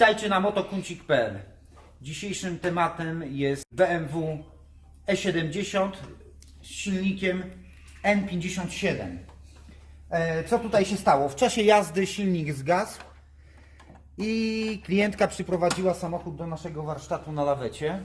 Witajcie na motokuncik.pl. Dzisiejszym tematem jest BMW E70 z silnikiem N57. E, Co tutaj się stało? W czasie jazdy silnik zgasł i klientka przyprowadziła samochód do naszego warsztatu na lawecie.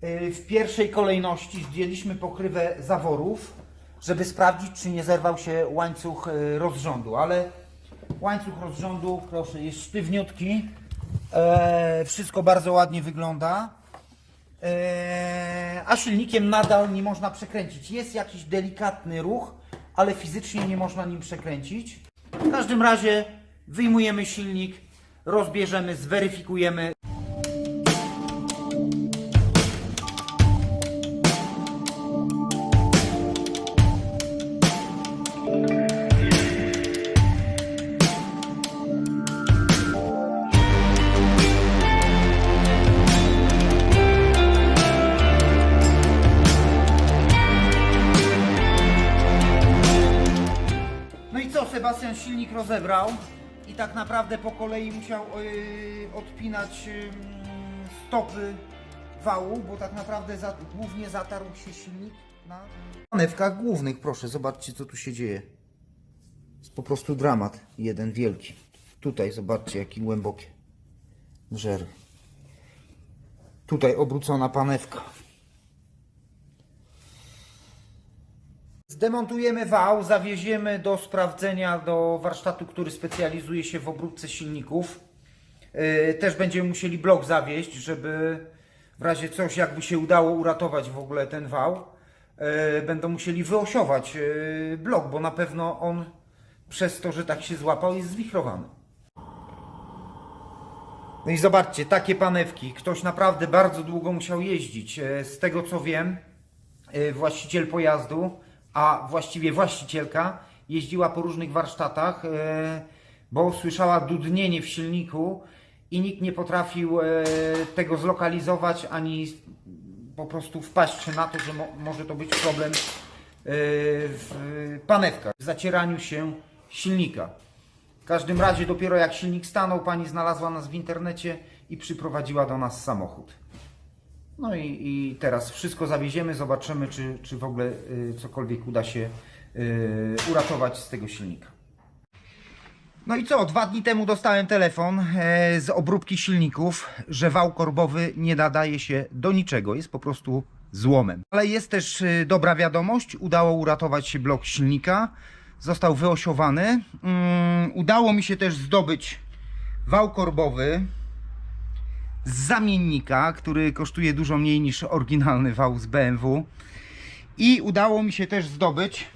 E, W pierwszej kolejności zdjęliśmy pokrywę zaworów, żeby sprawdzić, czy nie zerwał się łańcuch e, rozrządu, ale łańcuch rozrządu, proszę, jest sztywniutki. E, wszystko bardzo ładnie wygląda. E, a silnikiem nadal nie można przekręcić. Jest jakiś delikatny ruch, ale fizycznie nie można nim przekręcić. W każdym razie wyjmujemy silnik, rozbierzemy, zweryfikujemy. Rozebrał i tak naprawdę po kolei musiał yy, odpinać yy, stopy wału, bo tak naprawdę za, głównie zatarł się silnik na panewkach głównych. Proszę, zobaczcie co tu się dzieje. Jest po prostu dramat, jeden wielki. Tutaj zobaczcie jaki głębokie żery. Tutaj obrócona panewka. Zdemontujemy wał, zawieziemy do sprawdzenia do warsztatu, który specjalizuje się w obróbce silników. Yy, Też będziemy musieli blok zawieźć, żeby w razie coś, jakby się udało uratować w ogóle ten wał, yy, będą musieli wyosiować yy, blok, bo na pewno on przez to, że tak się złapał, jest zwichrowany. No i zobaczcie, takie panewki. Ktoś naprawdę bardzo długo musiał jeździć. E, Z tego co wiem, e, właściciel pojazdu, a właściwie właścicielka, jeździła po różnych warsztatach, e, bo słyszała dudnienie w silniku i nikt nie potrafił e, tego zlokalizować ani po prostu wpaść na to, że mo- może to być problem e, w panewkach, w zacieraniu się silnika. W każdym razie dopiero jak silnik stanął, pani znalazła nas w internecie i przyprowadziła do nas samochód. No i, i teraz wszystko zawieziemy, zobaczymy, czy, czy w ogóle y, cokolwiek uda się y, uratować z tego silnika. No i co? Dwa dni temu dostałem telefon e, z obróbki silników, że wał korbowy nie nadaje się do niczego, jest po prostu złomem. Ale jest też e, dobra wiadomość, udało uratować się blok silnika, został wyosiowany. Mm, udało mi się też zdobyć wał korbowy z zamiennika, który kosztuje dużo mniej niż oryginalny wał z BMW. I udało mi się też zdobyć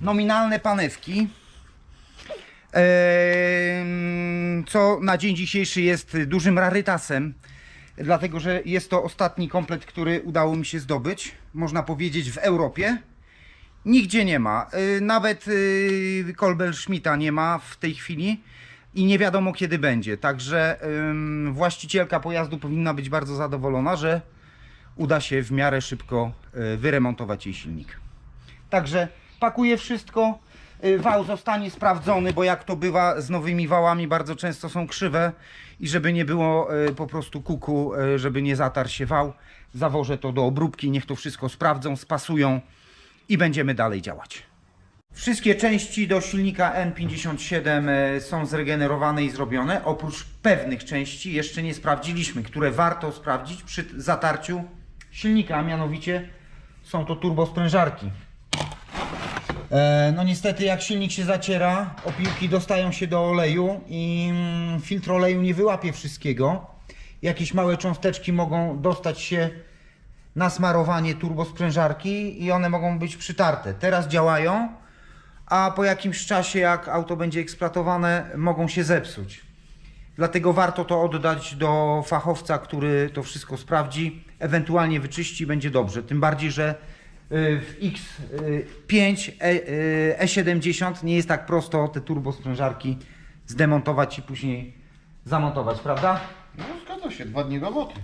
nominalne panewki co na dzień dzisiejszy jest dużym rarytasem, dlatego że jest to ostatni komplet, który udało mi się zdobyć, można powiedzieć w Europie. Nigdzie nie ma, Y, nawet y, Kolbel Schmidta nie ma w tej chwili i nie wiadomo kiedy będzie. Także ym, właścicielka pojazdu powinna być bardzo zadowolona, że uda się w miarę szybko y, wyremontować jej silnik. Także pakuję wszystko. Y, Wał zostanie sprawdzony, bo jak to bywa z nowymi wałami, bardzo często są krzywe i żeby nie było y, po prostu kuku, y, żeby nie zatarł się wał, zawożę to do obróbki, niech to wszystko sprawdzą, spasują i będziemy dalej działać. Wszystkie części do silnika N57 e, są zregenerowane i zrobione. Oprócz pewnych części jeszcze nie sprawdziliśmy, które warto sprawdzić przy zatarciu silnika, a mianowicie są to turbosprężarki. E, No niestety jak silnik się zaciera, opiłki dostają się do oleju i mm, filtr oleju nie wyłapie wszystkiego. Jakieś małe cząsteczki mogą dostać się na smarowanie turbosprężarki i one mogą być przytarte. Teraz działają, a po jakimś czasie jak auto będzie eksploatowane mogą się zepsuć. Dlatego warto to oddać do fachowca, który to wszystko sprawdzi, ewentualnie wyczyści, będzie dobrze. Tym bardziej, że y, w X5 E- y, E70 nie jest tak prosto te turbosprężarki zdemontować i później zamontować, prawda? No zgadza się, dwa dni roboty.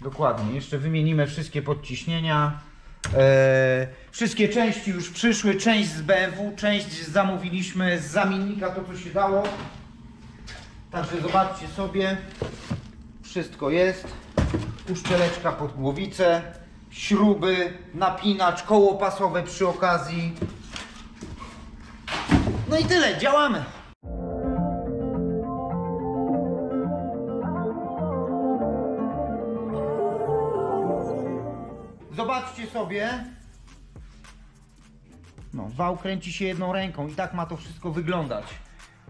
Dokładnie. Jeszcze wymienimy wszystkie podciśnienia. E, wszystkie części już przyszły. Część z BMW, część zamówiliśmy z zamiennika, to co się dało. Także zobaczcie sobie, wszystko jest. Uszczeleczka pod głowicę, śruby, napinacz, koło pasowe przy okazji. No i tyle, działamy. Sobie. No, wał kręci się jedną ręką i tak ma to wszystko wyglądać.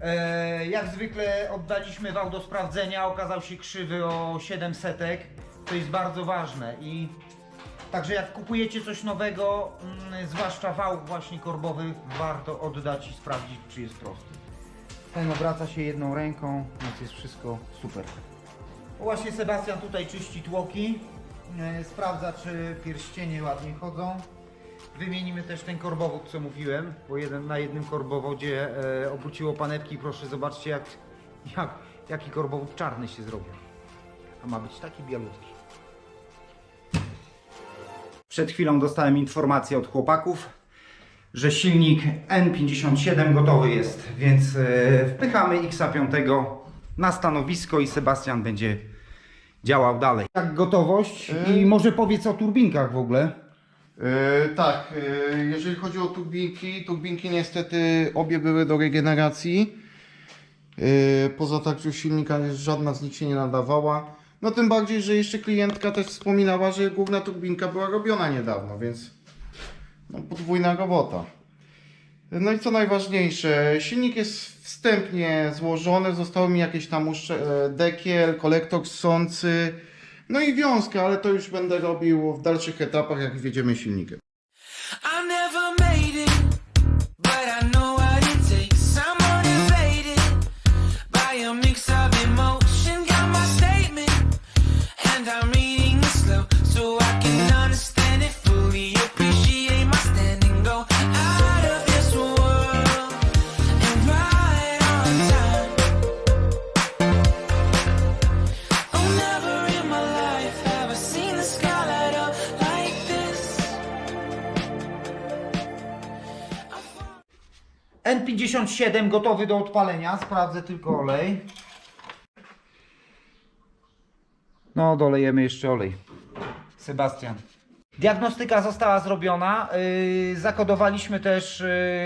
E, jak zwykle oddaliśmy wał do sprawdzenia, okazał się krzywy o 7 setek. To jest bardzo ważne i także jak kupujecie coś nowego, mm, zwłaszcza wał właśnie korbowy, warto oddać i sprawdzić czy jest prosty. Ten obraca się jedną ręką, więc jest wszystko super. Właśnie Sebastian tutaj czyści tłoki, sprawdza czy pierścienie ładnie chodzą. Wymienimy też ten korbowód, co mówiłem, bo jeden na jednym korbowodzie e, obróciło panewki. Proszę zobaczcie, jak, jak, jaki korbowód czarny się zrobił. A ma być taki bialutki. Przed chwilą dostałem informację od chłopaków, że silnik N57 gotowy jest, więc e, wpychamy X5 na stanowisko i Sebastian będzie działał dalej. Jak gotowość i może powiedz o turbinkach w ogóle. Yy, tak, yy, jeżeli chodzi o turbinki, turbinki niestety obie były do regeneracji. Yy, poza tarcią silnika żadna z nich się nie nadawała. No tym bardziej, że jeszcze klientka też wspominała, że główna turbinka była robiona niedawno, więc no, podwójna robota. No i co najważniejsze, silnik jest wstępnie złożony, zostały mi jakieś tam e, dekiel, kolektor ssący, no i wiązkę, ale to już będę robił w dalszych etapach, jak wjedziemy silnikiem. I never made N57 gotowy do odpalenia. Sprawdzę tylko olej. No, dolejemy jeszcze olej. Sebastian. Diagnostyka została zrobiona. Yy, zakodowaliśmy też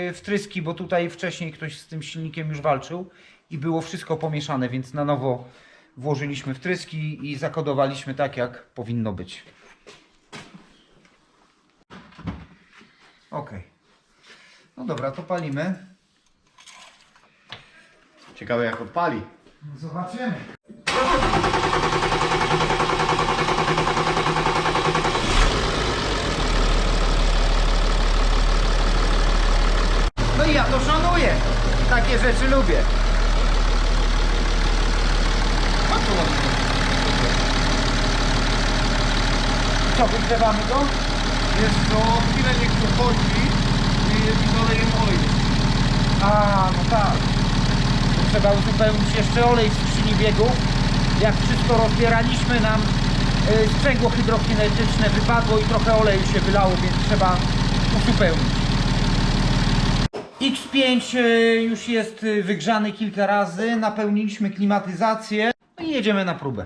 yy, wtryski, bo tutaj wcześniej ktoś z tym silnikiem już walczył i było wszystko pomieszane, więc na nowo włożyliśmy wtryski i zakodowaliśmy tak, jak powinno być. Ok. No dobra, to palimy. Ciekawe jak odpali. Zobaczymy. No i ja to szanuję. Takie rzeczy lubię. Co, wygrzewamy go? Jest to chwilę niech tu chodzi i, i dolejemy olej. A, no tak. Trzeba uzupełnić jeszcze olej w skrzyni biegów. Jak wszystko rozbieraliśmy nam y, sprzęgło hydrokinetyczne wypadło i trochę oleju się wylało, więc trzeba uzupełnić. X5 y, już jest y, wygrzany kilka razy, napełniliśmy klimatyzację no i jedziemy na próbę.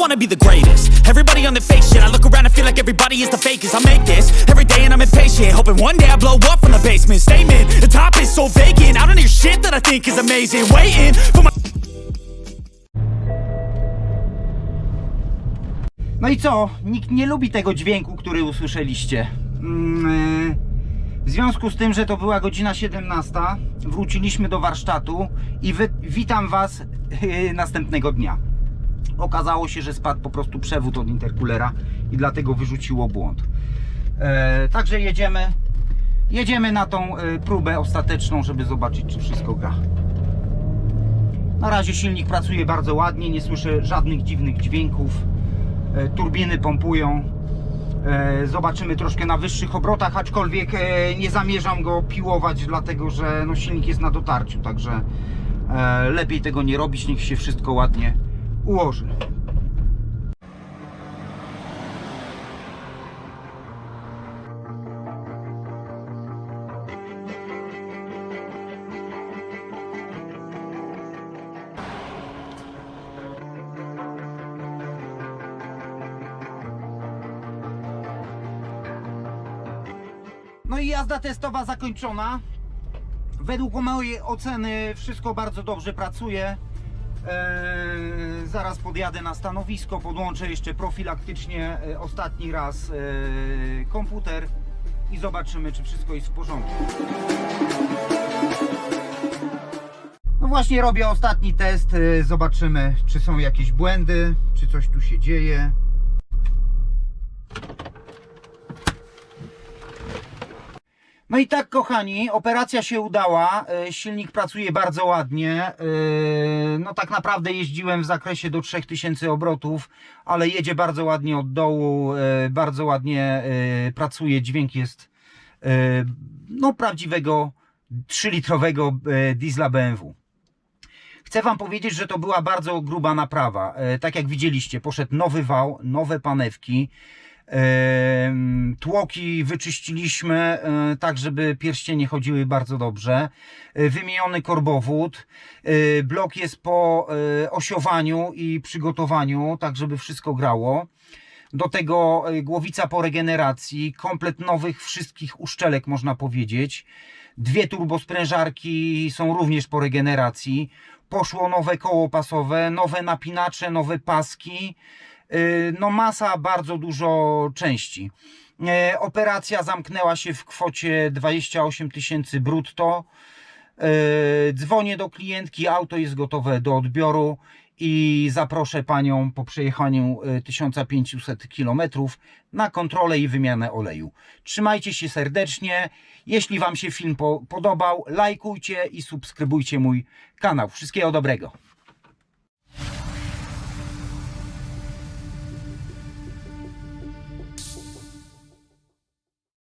Wanna be the greatest. Everybody on the fake shit. I look around and feel like everybody is the fakest. I make this every day and I'm impatient. Hoping one day I blow up from the basement. Statement, the top is so vacant. I don't hear shit that I think is amazing. Waiting for my. No i co? Nikt nie lubi tego dźwięku, który usłyszeliście. Mm, W związku z tym, że to była godzina 17, wróciliśmy do warsztatu i wy, witam Was następnego dnia. Okazało się, że spadł po prostu przewód od interkulera i dlatego wyrzuciło błąd. E, także jedziemy, jedziemy na tą e, próbę ostateczną, żeby zobaczyć, czy wszystko gra. Na razie silnik pracuje bardzo ładnie, nie słyszę żadnych dziwnych dźwięków. E, turbiny pompują. Zobaczymy troszkę na wyższych obrotach, aczkolwiek nie zamierzam go piłować, dlatego że no, silnik jest na dotarciu, także lepiej tego nie robić, niech się wszystko ładnie ułoży. No i jazda testowa zakończona. Według mojej oceny wszystko bardzo dobrze pracuje. Eee, zaraz podjadę na stanowisko, podłączę jeszcze profilaktycznie e, ostatni raz e, komputer i zobaczymy, czy wszystko jest w porządku. No właśnie robię ostatni test, e, zobaczymy, czy są jakieś błędy, czy coś tu się dzieje. No i tak, kochani, operacja się udała. e, Silnik pracuje bardzo ładnie. e, No tak naprawdę jeździłem w zakresie do 3000 obrotów, ale jedzie bardzo ładnie od dołu, e, bardzo ładnie pracuje. Dźwięk jest no prawdziwego 3-litrowego e, diesla BMW. Chcę Wam powiedzieć, że to była bardzo gruba naprawa. Tak jak widzieliście, poszedł nowy wał, nowe panewki. Tłoki wyczyściliśmy e, tak, żeby pierścienie chodziły bardzo dobrze. E, Wymieniony korbowód. E, Blok jest po osiowaniu i przygotowaniu, tak żeby wszystko grało. Do tego głowica po regeneracji, komplet nowych wszystkich uszczelek można powiedzieć. Dwie turbosprężarki są również po regeneracji. Poszło nowe koło pasowe, nowe napinacze, nowe paski. Yy, No masa bardzo dużo części. E, Operacja zamknęła się w kwocie 28 tysięcy brutto. E, Dzwonię do klientki, auto jest gotowe do odbioru i zaproszę panią po przejechaniu e, 1500 km na kontrolę i wymianę oleju. Trzymajcie się serdecznie. Jeśli Wam się film po- podobał, lajkujcie i subskrybujcie mój kanał. Wszystkiego dobrego.